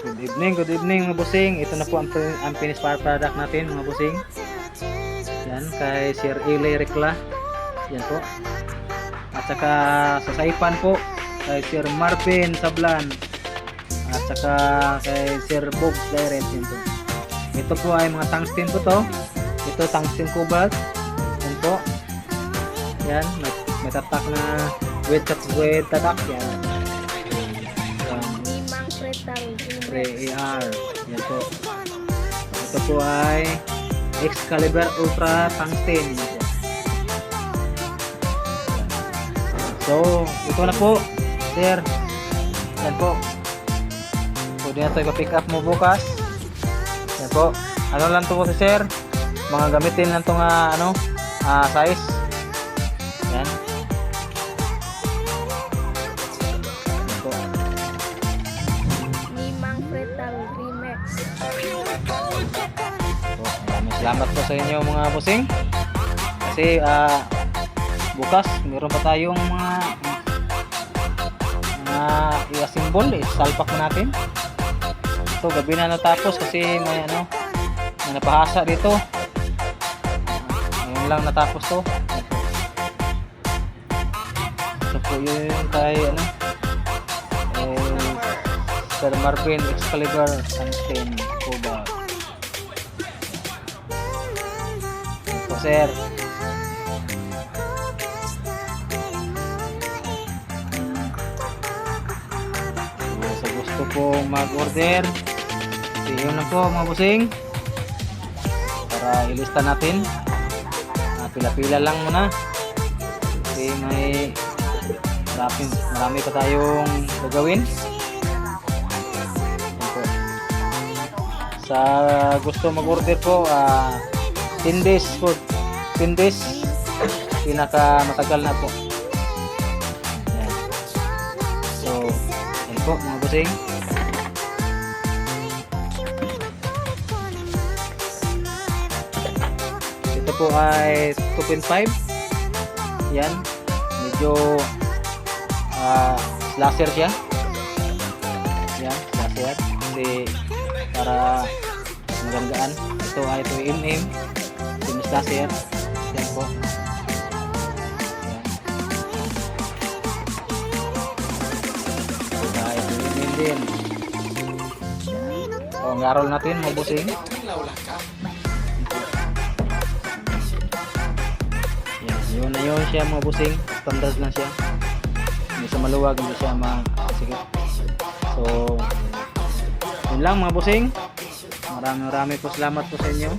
Good evening, good evening mga busing. Ito na po ang, ang finished par- product natin mga busing. Yan, kay Sir Eli Recla. Yan po. At saka sa Saipan po, kay Sir Marvin Sablan. At saka kay Sir Bob Direct. Yan po. Ito po ay mga tungsten po to. Ito tungsten cobalt. Yan po. Yan, may, may tatak na with, with tatak. Yan. Yan. Limang pretang Pre-AR. Yan po. Ito po ay Excalibur Ultra Tungsten. So, ito na po, sir. Yan po. Pwede na tayo pick up mo bukas. Yan po. Ano lang to po si sir? Mga gamitin lang to nga ano, ah, size. Salamat po sa inyo mga busing. Kasi ah bukas meron pa tayong mga mga i-assemble, i-salpak na natin. Ito gabi na natapos kasi may ano, may napahasa dito. Ah, Ngayon lang natapos to. Ito po yung kay ano, eh, Sir Marvin Excalibur Tungsten Cobalt. Sir. Sa gusto po mag-order, see na po mga busing. Para ilista natin. Pila-pila lang muna. Kasi may marami, marami pa tayong gagawin. Sa gusto mag-order po, ah 10 days po. 10 days. Pinaka matagal na po. Ayan. So, yan po mga busing. Ito po ay 2.5. Yan. Medyo ah slasher siya. Yan, slasher. Kasi para magandaan. Ito ay 2mm. Slasher. Yan po. Yan. Ito 2mm din. O, ang garol natin, mabusing. Yan, yun na yun siya mga busing. Standard lang siya. Hindi siya maluwag, hindi siya ma... Sige. So, yun lang mga busing. Maraming maraming po salamat po sa inyo.